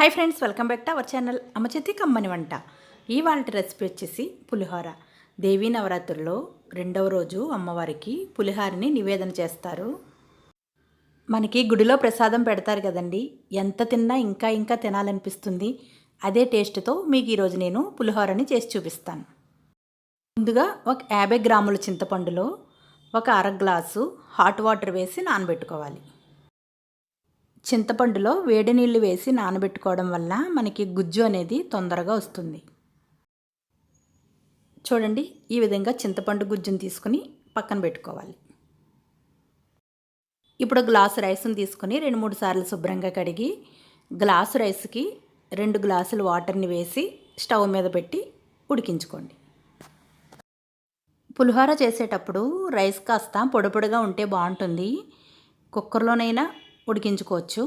Hi friends welcome back to our channel అమ్మచేతి కమ్మని వంట. ఇవాళ రెసిపీ వచ్చేసి పులిహోర. దేవీ నవరాత్రుల్లో రెండవ రోజు అమ్మవారికి పులిహోరని నివేదన చేస్తారు. మనకి గుడిలో ప్రసాదం పెడతారు కదండి. ఎంత తిన్నా ఇంకా ఇంకా తినాలనిపిస్తుంది. అదే టేస్ట్తో మీకు ఈరోజు నేను పులిహోరని చేసి చూపిస్తాను. ముందుగా ఒక యాభై గ్రాముల చింతపండులో ఒక అర గ్లాసు హాట్ వాటర్ వేసి నానబెట్టుకోవాలి. చింతపండులో వేడి నీళ్ళు వేసి నానబెట్టుకోవడం వల్ల మనకి గుజ్జు అనేది తొందరగా వస్తుంది. చూడండి ఈ విధంగా చింతపండు గుజ్జుని తీసుకుని పక్కన పెట్టుకోవాలి. ఇప్పుడు గ్లాసు రైస్ని తీసుకుని రెండు మూడు సార్లు శుభ్రంగా కడిగి గ్లాసు రైస్కి రెండు గ్లాసులు వాటర్ని వేసి స్టవ్ మీద పెట్టి ఉడికించుకోండి. పులిహోర చేసేటప్పుడు రైస్ కాస్త పొడి పొడిగా ఉంటే బాగుంటుంది. కుక్కర్లోనైనా ఉడికించుకోవచ్చు.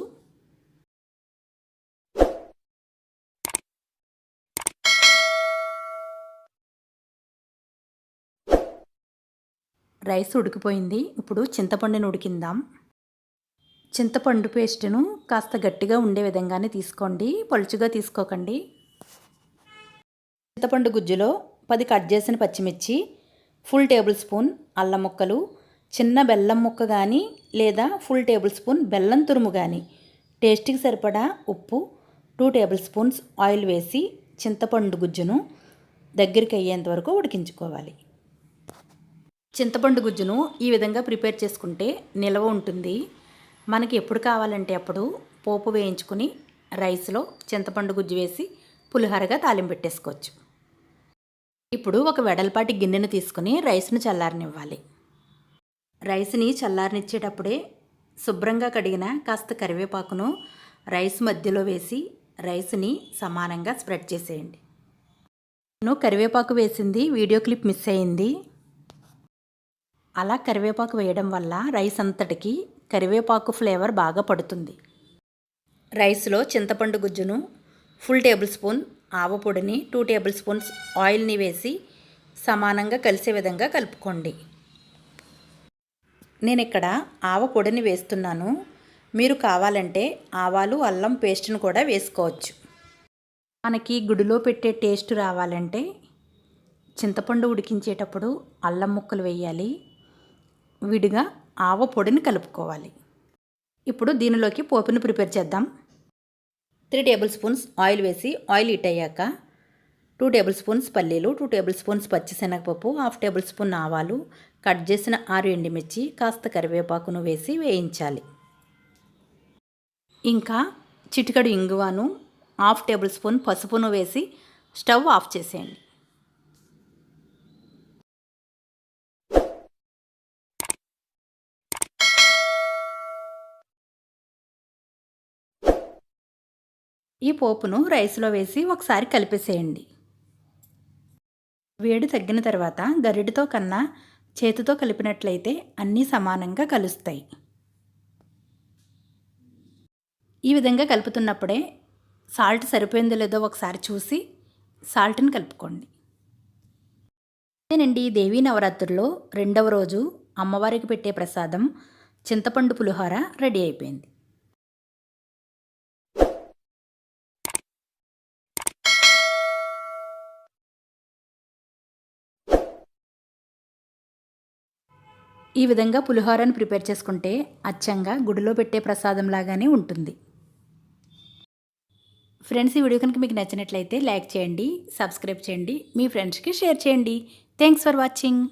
రైస్ ఉడికిపోయింది. ఇప్పుడు చింతపండుని ఉడికిందాం. చింతపండు పేస్ట్ను కాస్త గట్టిగా ఉండే విధంగానే తీసుకోండి. పలుచుగా తీసుకోకండి. చింతపండు గుజ్జులో పది కట్ చేసిన పచ్చిమిర్చి ఫుల్ టేబుల్ స్పూన్ అల్లం ముక్కలు చిన్న బెల్లం ముక్క కానీ లేదా ఫుల్ టేబుల్ స్పూన్ బెల్లం తురుము కానీ టేస్ట్కి సరిపడా ఉప్పు టూ టేబుల్ స్పూన్స్ ఆయిల్ వేసి చింతపండు గుజ్జును దగ్గరికి అయ్యేంత వరకు ఉడికించుకోవాలి. చింతపండు గుజ్జును ఈ విధంగా ప్రిపేర్ చేసుకుంటే నిల్వ ఉంటుంది. మనకి ఎప్పుడు కావాలంటే అప్పుడు పోపు వేయించుకుని రైస్లో చింతపండు గుజ్జు వేసి పులిహోరగా తాలింపు పెట్టేసుకోవచ్చు. ఇప్పుడు ఒక వెడల్పాటి గిన్నెను తీసుకుని రైస్ను చల్లారనివ్వాలి. రైస్ని చల్లారనిచ్చేటప్పుడే శుభ్రంగా కడిగిన కాస్త కరివేపాకును రైస్ మధ్యలో వేసి రైస్ని సమానంగా స్ప్రెడ్ చేసేయండి. నేను కరివేపాకు వేసింది వీడియో క్లిప్ మిస్ అయింది. అలా కరివేపాకు వేయడం వల్ల రైస్ అంతటికి కరివేపాకు ఫ్లేవర్ బాగా పడుతుంది. రైస్లో చింతపండు గుజ్జును ఫుల్ టేబుల్ స్పూన్ ఆవపొడిని టూ టేబుల్ స్పూన్స్ ఆయిల్ని వేసి సమానంగా కలిసే విధంగా కలుపుకోండి. నేను ఇక్కడ ఆవ పొడిని వేస్తున్నాను. మీరు కావాలంటే ఆవాలు అల్లం పేస్ట్ను కూడా వేసుకోవచ్చు. మనకి గుడిలో పెట్టే టేస్ట్ రావాలంటే చింతపండు ఉడికించేటప్పుడు అల్లం ముక్కలు వేయాలి. విడిగా ఆవ పొడిని కలుపుకోవాలి. ఇప్పుడు దీనిలోకి పోపుని ప్రిపేర్ చేద్దాం. త్రీ టేబుల్ స్పూన్స్ ఆయిల్ వేసి ఆయిల్ హీట్ అయ్యాక టూ టేబుల్ స్పూన్స్ పల్లీలు టూ టేబుల్ స్పూన్స్ పచ్చిశనగపప్పు హాఫ్ టేబుల్ స్పూన్ ఆవాలు. కట్ చేసిన ఆరు ఎండుమిర్చి కాస్త కరివేపాకును వేసి వేయించాలి. ఇంకా చిటికడు ఇంగువను హాఫ్ టేబుల్ స్పూన్ పసుపును వేసి స్టవ్ ఆఫ్ చేసేయండి. ఈ పోపును రైస్లో వేసి ఒకసారి కలిపేసేయండి. వేడి తగ్గిన తర్వాత గరిటతో కన్నా చేతితో కలిపినట్లయితే అన్నీ సమానంగా కలుస్తాయి. ఈ విధంగా కలుపుతున్నప్పుడే సాల్ట్ సరిపోయిందో లేదో ఒకసారి చూసి సాల్ట్ని కలుపుకోండి. నేనండి దేవీ నవరాత్రుల్లో రెండవ రోజు అమ్మవారికి పెట్టే ప్రసాదం చింతపండు పులిహోర రెడీ అయిపోయింది. ఈ విధంగా పులిహోరను ప్రిపేర్ చేసుకుంటే అచ్చంగా గుడిలో పెట్టే ప్రసాదం లాగానే ఉంటుంది. ఫ్రెండ్స్ ఈ వీడియో కనుక మీకు నచ్చినట్లయితే లైక్ చేయండి సబ్స్క్రైబ్ చేయండి మీ ఫ్రెండ్స్కి షేర్ చేయండి. Thanks for watching.